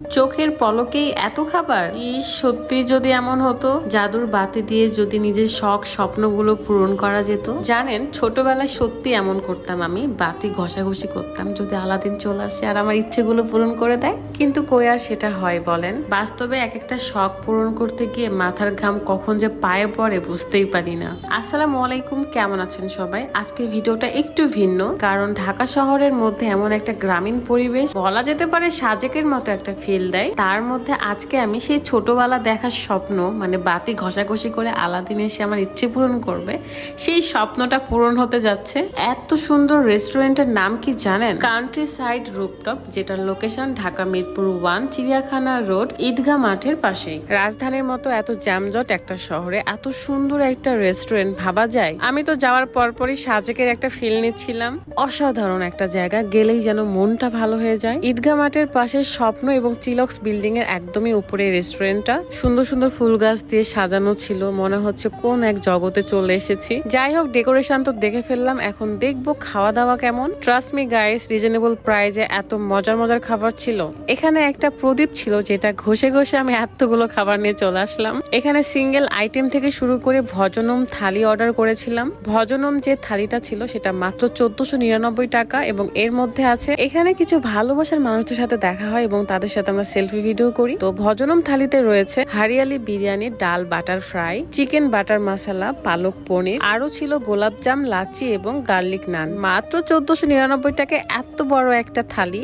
চোখের পলকেই এত খাবার? ইস, সত্যি যদি এমন হতো, জাদুর বাতি দিয়ে যদি নিজের শখ স্বপ্নগুলো পূরণ করা যেত। জানেন, ছোটবেলায় সত্যি এমন করতাম আমি, বাতি ঘষাঘষি করতাম, যদি আলাদিন চলে আসে আর আমার ইচ্ছেগুলো পূরণ করে দেয়। কিন্তু কই আর সেটা হয় বলেন? বাস্তবে এক একটা শখ পূরণ করতে গিয়ে মাথার ঘাম কখন যে পায়ে পড়ে বুঝতেই পারি না। আসসালামু আলাইকুম, কেমন আছেন সবাই? আজকের ভিডিওটা একটু ভিন্ন, কারণ ঢাকা শহরের মধ্যে এমন একটা গ্রামীণ পরিবেশ, বলা যেতে পারে সাজেকের মতো একটা ফিল দেয়। তার মধ্যে আজকে আমি সেই ছোটবেলা দেখার স্বপ্ন মানে বাতি ঘষাঘষি করে আলাদিন এসে আমার ইচ্ছে পূরণ করবে, সেই স্বপ্নটা পূরণ হতে যাচ্ছে। এত সুন্দর রেস্টুরেন্টের নাম কি জানেন? কান্ট্রি সাইড রুপটপ যেটার লোকেশন ঢাকা মিরপুর ওয়ান চিড়িয়াখানা রোড ঈদগাহ মাঠের পাশেই। রাজধানীর মতো এত জ্যামজট একটা শহরে, এত সুন্দর একটা রেস্টুরেন্ট ভাবা যায়। আমি তো যাওয়ার পরপরই সাজেকের একটা ফিল নিচ্ছিলাম। অসাধারণ একটা জায়গা, গেলেই যেন মনটা ভালো হয়ে যায়। ঈদগাহ মাঠের পাশে স্বপ্ন এবং চিলক্স বিল্ডিং এর একদমই উপরে রেস্টুরেন্টটা। সুন্দর সুন্দর ফুল গাছ দিয়ে সাজানো ছিল, মনে হচ্ছে কোন এক জগতে চলে এসেছি। যাই হোক ডেকোরেশন তো দেখে ফেললাম, এখন দেখব খাওয়া দাওয়া কেমন। ট্রাস্ট মি গাইস রিজনেবল প্রাইজে এত মজার মজার খাবার ছিল। এখানে একটা প্রদীপ ছিল যেটা ঘষে ঘষে আমি এতগুলো খাবার নিয়ে চলে আসলাম। এখানে সিঙ্গেল আইটেম থেকে শুরু করে ভজনম থালি অর্ডার করেছিলাম। ভজনম যে থালিটা ছিল সেটা মাত্র চোদ্দশো নিরানব্বই টাকা এবং এর মধ্যে আছে, এখানে কিছু ভালোবাসার মানুষদের সাথে দেখা হয় এবং তাদের সাথে আমরা সেলফি ভিডিও করি। তো ভজনম থালিতে রয়েছে হারিয়ালি বিরিয়ানি, ডাল butter fry, chicken butter masala, palak paneer আরও ছিল গোলাপজাম লাচি এবং গার্লিক নান। মাত্র চোদ্দশো নিরানব্বই টাকায় এত বড় একটা থালি।